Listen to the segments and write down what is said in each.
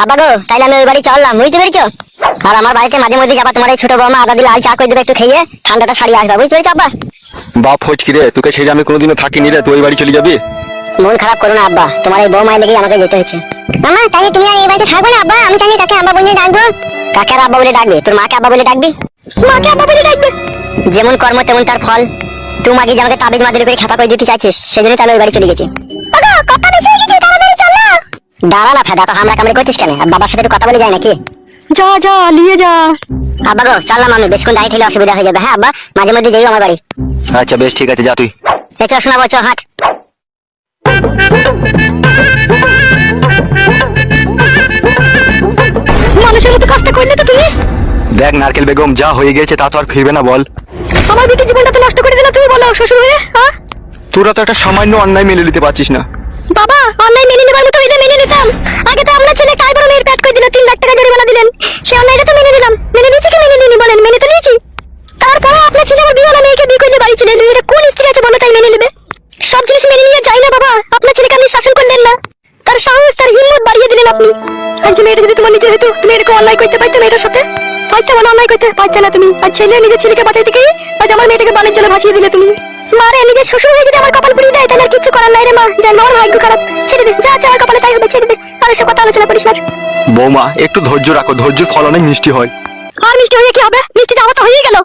আব্বা গো তাইলে আমি ওই বাড়ি চললাম বুঝতে পেরেছ? আর আমার বাড়িতে মাঝে মধ্যে যাবা তোমার এই ছোট বৌমা আদা দিলে লাল চা করে দেবে একটু খেয়ে ঠান্ডাটা সারিয়ে আসবা বুঝতে পেরেছ আব্বা? বাপ ফচকি রে? তোকে ছেড়ে আমি কোনোদিনও থাকিনি রে তুই ওই বাড়ি চলে যাবি? মন খারাপ করো না আব্বা তোমার এই বৌমায় লেগেই আমাকে যেতে হয়েছে। মামা তাই তুমি আর এই বাড়িতে থাকবে না আব্বা? আমি তাহলে কাকে আব্বা বলে ডাকবো। কাকে আর আব্বা বলে ডাকবে? তোর মাকে আব্বা বলে ডাকবি? মাকে আব্বা বলে ডাকবে। যেমন কর্ম তেমন তার ফল। তুই মাকে যে আমাকে তাবিজ মাদুরি করে খেপা করে দিতে চাইছিস সেই জন্য তাহলে ওই বাড়ি চলে গেছি। কথা বেশি হয়ে গেছে দাঁড়া না ফেদা তো হামলা কামড়ে করছিস কেন? বাবার সাথে কথা বলে যায় নাকি? যা যা নিয়ে যা। আব্বা গো চললাম আমি বেশক্ষণ দাঁড়িয়ে থাকলে অসুবিধা হয়ে যাবে। হ্যাঁ আব্বা মাঝে মধ্যে যাই আমার বাড়ি। আচ্ছা বেশ ঠিক আছে যা তুই। এ চ শোনা বলছো হাট। মানুষের মতো কাজটা করলে তো তুমি? দেখ নারকেল বেগম যা হয়ে গেছে তা তো আর ফিরবে না বল। আমার বেটির জীবনটা তো নষ্ট করে দিলে তুমি বলো শ্বশুর হয়ে হ্যাঁ? তোরা তো একটা সামান্য অন্যায় মেনে নিতে পারছিস না। বাবা অনলাইন মেনে নেবার মতো হইলে মেনে নিতাম। আগে তো আপনার ছেলে কাই মেয়ের প্যাট করে দিল, তিন লাখ টাকা জরিমানা দিলেন। সে অনলাইনটা তো মেনে নিলাম। মেনে নিয়েছি কি মেনে নিনি বলেন? মেনে তো নিয়েছি। তারপর আপনার ছেলে আমার বিয়ে মেয়েকে বিয়ে করলে বাড়ি চলে এটা কোন স্ত্রী আছে বলো তাই মেনে নেবে? সব জিনিস মেনে নিয়ে যাই না বাবা। আপনার ছেলেকে আপনি শাসন করলেন না। তার সাহস, তার হিম্মত বাড়িয়ে দিলেন আপনি। আজকে মেয়েটা যদি তোমার নিজে হতো তুমি এরকম অন্যায় করতে পারতো মেয়েটার সাথে? পারতে মানে অন্যায় করতে? পারতে না তুমি। আর ছেলে নিজের ছেলেকে বাঁচাইতে গিয়ে আজ আমার মেয়েটাকে বানের জলে ভাসিয়ে দিলে তুমি। মারে নিজের শ্বশুর হয়ে যদি আমার কপাল পুড়িয়ে দেয় তাহলে আর কিছু করার নাই রে মা। জান আমার ভাগ্য খারাপ ছেড়ে দে। যা আমার কপালে তাই হবে ছেড়ে দে। আর এসব কথা আলোচনা করিস না। বৌমা একটু ধৈর্য রাখো। ধৈর্যের ফল অনেক মিষ্টি হয়। আর মিষ্টি হয়ে কি হবে? মিষ্টি যাওয়া তো হয়েই গেল।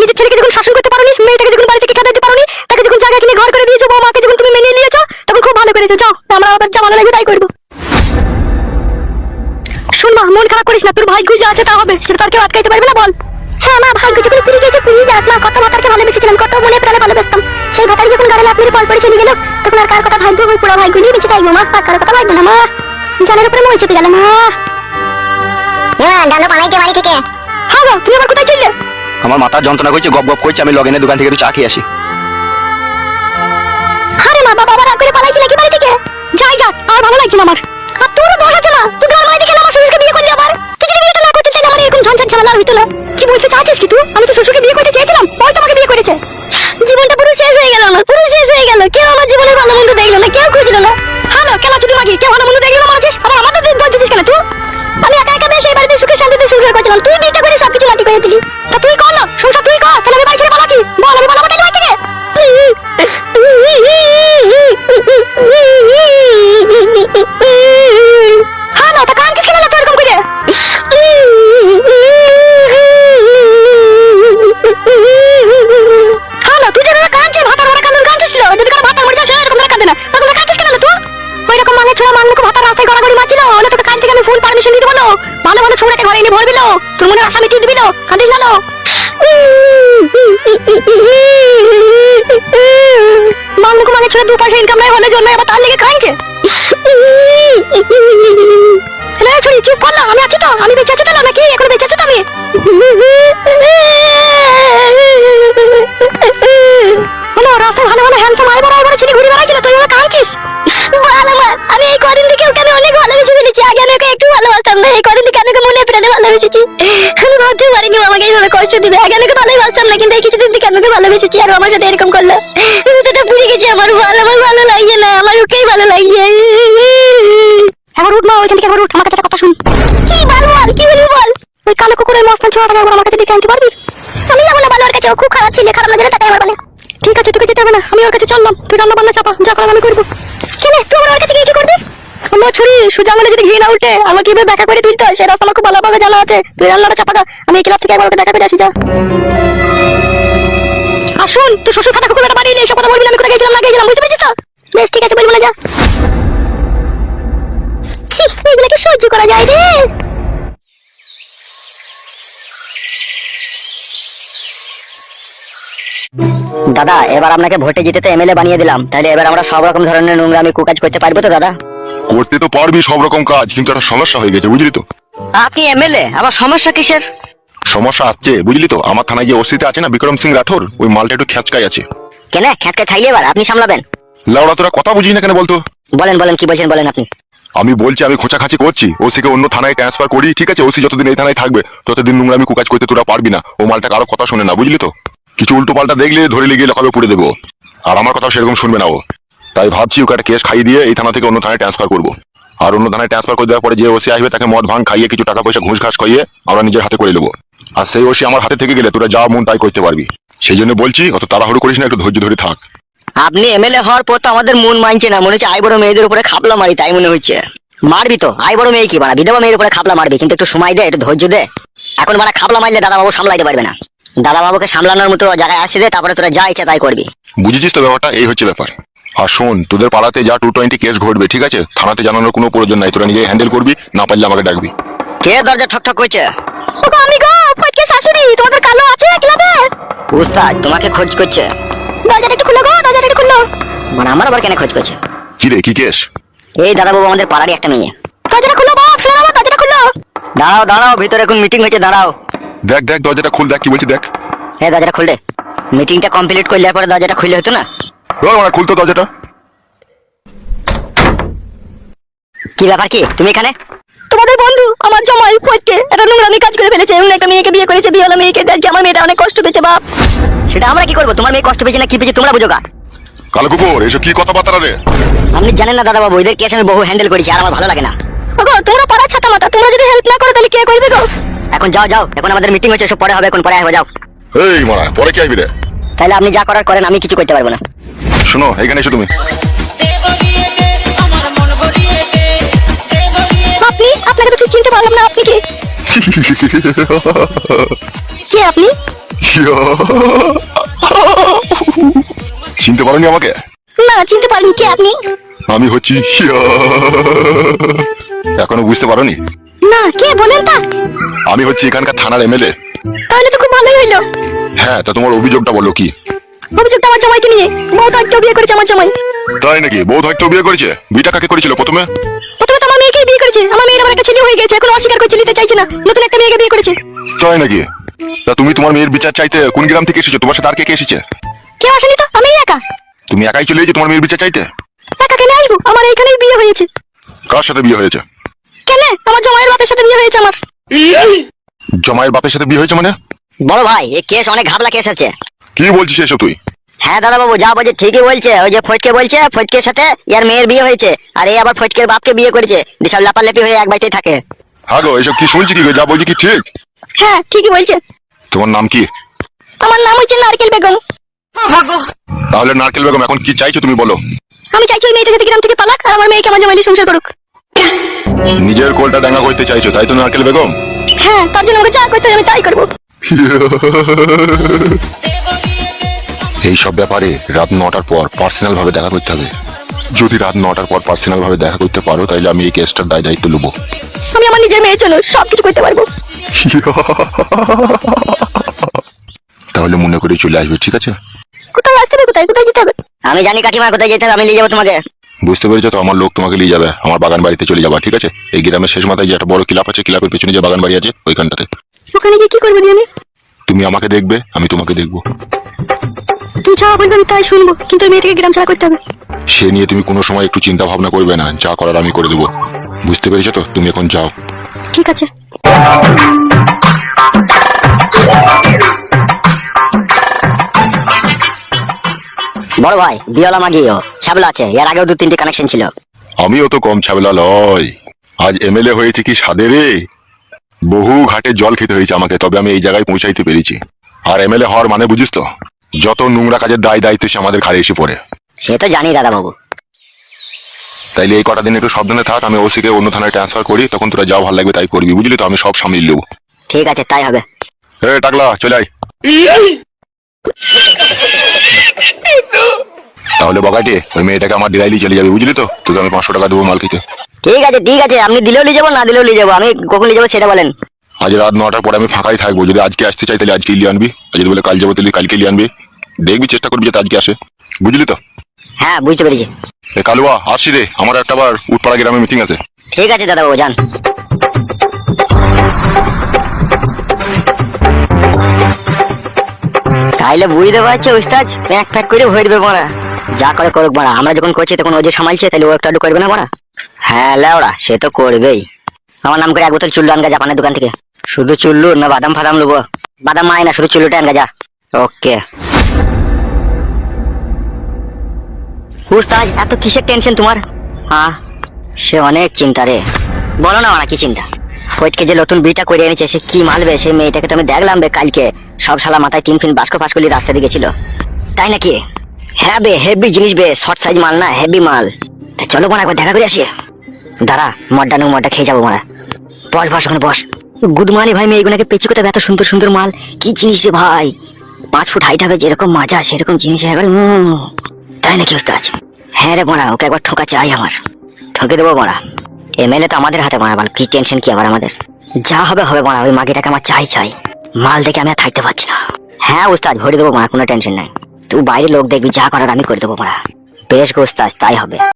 নিজের ছেলেকে যখন শাসন করতে পারোনি মেয়েটাকে যখন বাড়ি থেকে খেতে দিতে পারোনি তাকে যখন জায়গা কিনে ঘর করে দিয়েছ বৌমাকে যখন তুমি মেনে নিয়েছো তখন খুব ভালো করেছ। যাও আমরা আবার যা ভালো লাগবে তাই করব। শুন মা মন খারাপ করিস না। তোর ভাগ্য যা আছে তা হবে সেটা তো আর কেউ আটকাইতে পারবে না বল। গেছে পুরি যাক মা কত ভাতারকে ভালোবেসেছিলাম কত মনে প্রাণে ভালোবাসতাম। সেই ভাতারি যখন গাড়ি লাভ মেরে পল পড়ে চলে গেল তখন আর কার কথা ভাগ্য ওই পুরো বেঁচে থাকব মা। আর কার কথা ভাগ্য না মা। জানের উপরে মই চেপে গেল মা। হ্যাঁ ডানো পালাইতে বাড়ি থেকে। হ্যাঁ গো তুমি আবার কোথায় চললে আমার মাথা যন্ত্রণা করছে গপ গপ করছে আমি লগেনের দোকান থেকে একটু চা খেয়ে আসি। আরে মা বাবা রাগ করে পালাইছি নাকি বাড়ি থেকে? যাই যাক আর ভালো লাগছে না আমার। আর তোরও আছে না তুই ঘর মাইতে গেলে আমার শ্বশুরকে বিয়ে করলি আবার? তুই যদি বিয়েটা না করতে তাহলে আমার এরকম ঝঞ্ঝাট ঝামেলা হইতো না। বলতে চাচ্ছিস কি তুই? আমি তো শ্বশুরকে বিয়ে করতে চেয়েছিলাম ওই তোমাকে বিয়ে করেছে। জীবনটা পুরো শেষ হয়ে গেল আমার পুরো শেষ হয়ে গেল। কেউ আমার জীবনের ভালো মন্দ দেখল না কেউ খুঁজলো না। হ্যালো কেলা যদি মাগি কেউ ভালো মন্দ দেখল না মারছিস আবার আমাদের দিন দোষ দিছিস কেন তুই? আমি একা একা বেশ এই বাড়িতে সুখে শান্তিতে সংসার করছিলাম। তুই বিয়েটা করে সবকিছু মাটি করে দিলি। দিতে বলো। ভালো ভালো ছোড়াকে ঘরে এনে ভরবিল তোর মনে আশা মিটিয়ে দিবিল কাঁদিস না লো মানলুকো মানে ছোড়া দু পয়সা ইনকাম নাই, হলে জন্য আবার তার লেগে খাইছে। চুপ করলাম আমি আছি তো, আমি বেঁচে আছি তো, নাকি? এখন বেঁচে আছি তো আমি? না এই কদিন থেকে আমি মনে প্রাণে ভালোবেসেছি? আমি ভাবতে পারিনি আমাকে এইভাবে কষ্ট দিবে। আগে আমি ভালোই বাসতাম না কিন্তু এই কিছুদিন থেকে আমি ভালোবেসেছি আর আমার সাথে এরকম করল। তো পুড়ে গেছি আমার ভালো আমার ভালো লাগছে না আমার ওকেই ভালো লাগছে একবার উঠ মা ওইখান থেকে একবার উঠ আমার কাছে কথা শুন। কি বলব বল কি বলবি বল? ওই কালো কুকুরের মস্তান ছোড়াটা একবার আমার কাছে ডেকে আনতে পারবি? আমি যাব না বালুর কাছে ও খুব খারাপ ছেলে খারাপ আমার বলে। ঠিক আছে তোকে যেতে হবে না আমি ওর কাছে চললাম। তুই রান্না বান্না চাপা যা করার আমি করব। কেন তুই আমার কাছে কি ছুরি, সুজা আঙুলে যদি ঘি না উঠে, আমাকে কীভাবে ব্যাখ্যা করে তুলতে হয়, সে রাস্তা আমার খুব ভালোভাবে জানা আছে। তুই রান্নাটা চাপা দা আমি এই ক্লাব থেকে একবার দেখা করে আসি, যা। আসুন তুই শ্বশুর ফাটা কুকুর বাড়ি এলে এসব কথা বলবি না, আমি কোথায় গেছিলাম না গেছিলাম বুঝতে পেরেছিস তো? বেশ, ঠিক আছে বলব না যা। ছি, এগুলোকে সহ্য করা যায় রে। দাদা, এবার আপনাকে ভোটে জিতে তো এমএলএ বানিয়ে দিলাম, তাহলে এবার আমরা সব রকম ধরনের নোংরা নোংরামি কুকাজ করতে পারব তো, দাদা? করতে তো পারবি সব রকম কাজ কিন্তু একটা সমস্যা হয়ে গেছে বুঝলি তো? আপনি এমএলএ আবার সমস্যা কিসের? সমস্যা আছে বুঝলি তো? আমার থানায় যে ওসিতে আছে না বিক্রম সিং রাঠোর ওই মালটা একটু খ্যাচকাই আছে। কেন? খ্যাতকে খাইলে এবার আপনি সামলাবেন। লাউড়া তোরা কথা বুঝিস না কেন বলতো? বলেন বলেন কি বলছেন বলেন আপনি। আমি বলছি আমি খোঁচাখাচি করছি ওসিকে অন্য থানায় ট্রান্সফার করি ঠিক আছে? ওসি যতদিন এই থানায় থাকবে ততদিন নোংরামি কুকাজ করতে তোরা পারবি না। ও মালটা কারও কথা শুনে না বুঝলি তো? কিছু উল্টো পাল্টা দেখলে ধরে লেগে লকাবে পুড়ে দেবো। আর আমার কথা সেরকম শুনবে না ও। তাই ভাবছি ওকে একটা কেস খাইয়ে দিয়ে এই থানা থেকে অন্য থানায় ট্রান্সফার করব। আর অন্য থানায় ট্রান্সফার করে দেওয়ার পরে যে ওসি আসবে তাকে মদ ভাঙ খাইয়ে কিছু টাকা পয়সা ঘুষ ঘাস খাইয়ে আমরা নিজের হাতে করে নেব। আর সেই ওসি আমার হাতে থেকে গেলে তোরা যা মন তাই করতে পারবি। সেই জন্য বলছি অত তাড়াহুড়ো করিস না একটু ধৈর্য ধরে থাক। আপনি এমএলএ হওয়ার পর তো আমাদের মন মানছে না মনে হচ্ছে আই বড় মেয়েদের উপরে খাপলা মারি তাই মনে হচ্ছে। মারবি তো আই বড় মেয়ে কি বানা বিধবা মেয়ের উপরে খাপলা মারবি কিন্তু একটু সময় দে একটু ধৈর্য দে। এখন বানা খাপলা মারলে দাদা বাবু সামলাইতে পারবে না। দাদা বাবুকে সামলানোর মতো জায়গায় আসে দে তারপরে তোরা যা ইচ্ছা তাই করবি। বুঝেছিস তো ব্যাপারটা? এই হচ্ছে ব্যাপার। আর শোন তোদের পাড়াতে যা টু টোয়েন্টি কেস ঘটবে ঠিক আছে? থানাতে জানানোর কোনো প্রয়োজন নাই তোরা নিজে হ্যান্ডেল করবি না পারলে আমাকে ডাকবি। কে দরজা ঠক ঠক করছে? ওগো আমি গো ফটকে শাশুড়ি তোমাদের কালো আছে ক্লাবে? উস্তাদ তোমাকে খোঁজ করছে। দরজাটা একটু খুলো গো দরজাটা একটু খুলো। মানে আমার আবার কেন খোঁজ করছে? কি রে কি কেস এই দাদা বাবু আমাদের পাড়ারই একটা মেয়ে। দরজাটা খুলো বাপ শোনো আমার দরজাটা খুলো। দাঁড়াও দাঁড়াও ভিতরে এখন মিটিং হয়েছে দাঁড়াও। দেখ দেখ দরজাটা খুল দেখ কি বলছি দেখ। হ্যাঁ দরজাটা খুললে মিটিংটা কমপ্লিট করলে পরে দরজাটা খুললে হতো না? মানে খুলতো দরজাটা কি ব্যাপার কি? তুমি এখানে? তোমাদের বন্ধু আমার জামাই ফটকে একটা নোংরামি কাজ করে ফেলেছে। এমন একটা মেয়েকে বিয়ে করেছে বিয়ে হলো মেয়েকে। দেখে আমার মেয়েটা অনেক কষ্ট পেয়েছে বাপ। সেটা আমরা কি করব? তোমার মেয়ে কষ্ট পেয়েছে না কি পেয়েছে তোমরা বুঝো গা। কালো কুকুর এসব কি কথাবার্তা রে? আপনি জানেন না দাদা বাবু এদের কেস আমি বহু হ্যান্ডেল করেছি আর আমার ভালো লাগে না। ওগো তোমরা পাড়া ছাতা মাতা তোমরা যদি হেল্প না করো তাহলে কে করবে গো? এখন যাও যাও এখন আমাদের মিটিং হচ্ছে সব পরে হবে এখন পরে হবে যাও। এই মারা পরে কি আসবি রে? তাহলে আপনি যা করার করেন আমি কিছু করতে পারব না। শোনো এখানে এসো তুমি। আপনি আপনাকে তো ঠিক চিনতে পারলাম না আপনি কে। কে আপনি? চিনতে পারোনি আমাকে? না চিনতে পারিনি কে আপনি? আমি হচ্ছি এখনও বুঝতে পারোনি? না কে বলেন তা। আমি হচ্ছি এখানকার থানার এমএলএ। তাহলে তো খুব ভালোই হইল। হ্যাঁ তা তোমার অভিযোগটা বলো কি? অভিযোগটা আমার জামাইকে নিয়ে। বউ তো বিয়ে করেছে আমার জামাই। তাই নাকি? বউ হয়তো বিয়ে করেছে? বিটা কাকে করেছিল প্রথমে? প্রথমে তো আমার মেয়েকে বিয়ে করেছে। আমার মেয়ের আবার একটা ছেলে হয়ে গেছে এখন অস্বীকার করছে নিতে চাইছে না। নতুন একটা মেয়েকে বিয়ে করেছে। তাই নাকি? তা তুমি তোমার মেয়ের বিচার চাইতে কোন গ্রাম থেকে এসেছ? তোমার সাথে আর কে কে এসেছে? কেউ আসেনি তো? আমি একা। তুমি একাই চলে এসেছ তোমার মেয়ের বিচার চাইতে? একা কেন আসব? আমার এইখানেই বিয়ে হয়েছে। কার সাথে বিয়ে হয়েছে? কেন? আমার জামাইয়ের বাপের সাথে বিয়ে হয়েছে আমার। জমায়ের বাপের সাথে বিয়ে হয়েছে মানে? বড় ভাই এই কেস অনেক ঘাবলা কেস আছে। কি বলছিস এসব তুই? হ্যাঁ দাদা বাবু যা বলছে ঠিকই বলছে। ওই যে ফটকে বলছে ফটকের সাথে ইয়ার মেয়ের বিয়ে হয়েছে আর এই আবার ফটকের বাপকে বিয়ে করেছে। সব লাপালাপি হয়ে এক বাড়িতেই থাকে। হ্যাঁ গো এসব কি শুনছি কি গো? যা বলছি কি ঠিক? হ্যাঁ ঠিকই বলছে। তোমার নাম কি? আমার নাম হচ্ছে নারকেল বেগম। তাহলে নারকেল বেগম এখন কি চাইছো তুমি বলো? আমি চাইছি ওই মেয়েটা যাতে গ্রাম থেকে পালাক আর আমার মেয়েকে আমার জামাইলি সংসার করুক। নিজের কোলটা ডাঙ্গা করতে চাইছো তাই তো নারকেল বেগম? হ্যাঁ তার জন্য আমাকে যা করতে আমি তাই করব। এই সব ব্যাপারে রাত নটার পর পার্সোনাল ভাবে দেখা করতে হবে। যদি রাত নটার পর পার্সোনাল ভাবে দেখা করতে পারো তাহলে আমি এই কেসটার দায় দায়িত্ব নেব আমি আমার নিজের মেয়ের জন্য সবকিছু করতে পারব। তাহলে মনে করে চলে আসবে ঠিক আছে? কোথায় আসতে হবে কোথায় কোথায় যেতে হবে? আমি জানি কাকিমা কোথায় যেতে হবে আমি নিয়ে যাব তোমাকে। বুঝতে পেরেছ তো আমার লোক তোমাকে নিয়ে যাবে আমার বাগান বাড়িতে চলে যাবা ঠিক আছে? এই গ্রামের শেষ মাথায় যে একটা বড় ক্লাব আছে ক্লাবের পেছনে যে বাগান বাড়ি আছে ওইখানটাতে। ওখানে গিয়ে কি করব আমি? তুমি আমাকে দেখবে আমি তোমাকে দেখব। তুমি যা বলবে আমি তাই শুনব কিন্তু মেয়েটাকে গ্রাম ছাড়া করতে হবে। সে নিয়ে তুমি কোনো সময় একটু চিন্তা ভাবনা করবে না যা করার আমি করে দেবো। বুঝতে পেরেছ তো? তুমি এখন যাও। ঠিক আছে। বড় ভাই বিয়লা মাগিও ছাবলা আছে এর আগেও দু তিনটে কানেকশন ছিল। আমিও তো কম ছাবেলা লয়। আজ এমএলএ হয়েছে কি সাদে রে? বহু ঘাটে জল খেতে হয়েছে আমাকে তবে আমি এই জায়গায় পৌঁছাইতে পেরেছি। আর এমএলএ হওয়ার মানে বুঝিস তো? যত নোংরা কাজের দায় দায়িত্ব সে আমাদের ঘাড়ে এসে পড়ে। সে তো জানি দাদা বাবু তাইলে এই কটা দিন একটু সাবধানে থাক আমি ওসিকে অন্য থানায় ট্রান্সফার করি তখন তোরা যা ভালো লাগবে তাই করবি বুঝলি তো? আমি সব সামলিয়ে নেব। ঠিক আছে তাই হবে। এ টাকলা চলে আয়। তাহলে বকাটে ওই মেয়েটাকে আমার ডিরাইলি চলে যাবে বুঝলি তো? তোকে আমি পাঁচশো টাকা দেবো মাল খেতে। ঠিক আছে ঠিক আছে আপনি দিলেও নিয়ে যাব না দিলেও নিয়ে যাব আমি কখন নিয়ে যাব সেটা বলেন। আজ রাত নটার পরে আমি ফাঁকাই থাকব। যদি আজকে আসতে চাই তাহলে আজকে লিয়ে আনবি। আর যদি বলে কাল যাব তাহলে কালকে লিয়ে আনবি। দেখবি চেষ্টা করবি যাতে আজকে আসে। বুঝলি তো? হ্যাঁ বুঝতে পেরেছি। এ কালুয়া আসছি রে। আমার একটা বার উঠপাড়া গ্রামে মিটিং আছে। ঠিক আছে দাদা যান। তাইলে বুঝতে পারছ উস্তাদ প্যাক প্যাক করে ভরবে মারা। যা করে করুক মারা। আমরা যখন করছি তখন ও যে সামালছে তাহলে ও একটা করবে না মারা? হ্যাঁ লেওড়া সে তো করবেই। আমার নাম করে এক বোতল চুল্লু আনগা জাপানের দোকান থেকে। শুধু চুল্লু না বাদাম ফাদাম নেব বাদাম মায় না, শুধু চুল্লুটা আনগা যা। ওকে। উস্তাদ, এত কিসের টেনশন তোমার? হ্যাঁ সে অনেক চিন্তা রে। বলো না ওরা কি চিন্তা? ফৈটকে যে নতুন বিটা করে এনেছে, সে কি মালবে? সেই মেয়েটাকে তো আমি দেখলাম বে কালকে। সব শালা মাথায় টিন ফিন বাস্ক ফাস্কলি রাস্তা দিয়ে গেছিল তাই নাকি? হ্যাঁ বে হেভি জিনিস বে শর্ট সাইজ মাল না হেভি মাল। তা চলো বোন, একবার দেখা করে আসি। দাঁড়া মডটা নু মডটা খেয়ে যাব মোরা বস বস ওখানে বস। গুদমানি ভাই, মেয়েগুলোকে পেঁচি কোথায়? এত সুন্দর সুন্দর মাল। কি জিনিস রে ভাই? পাঁচ ফুট হাইট হবে, যেরকম মাজা, সেরকম জিনিস একবার তাই নাকি ওস্তাদ হ্যাঁ রে বোনা ওকে একবার ঠোকা চাই আমার। ঠকে দেবো বোনা এমএলএ তো আমাদের হাতে মারা কি টেনশন কি আবার আমাদের? যা হবে হবে বোনা ওই মাগিটাকে আমার চাই চাই। মাল দেখে আমি আর থাকতে পারছি না। হ্যাঁ উস্তাদ ভরে দেবো বোনা কোনো টেনশন নাই। তুই বাইরে লোক দেখবি, যা করার আমি করে দেবো বোনা বেশ গো উস্তাদ তাই হবে।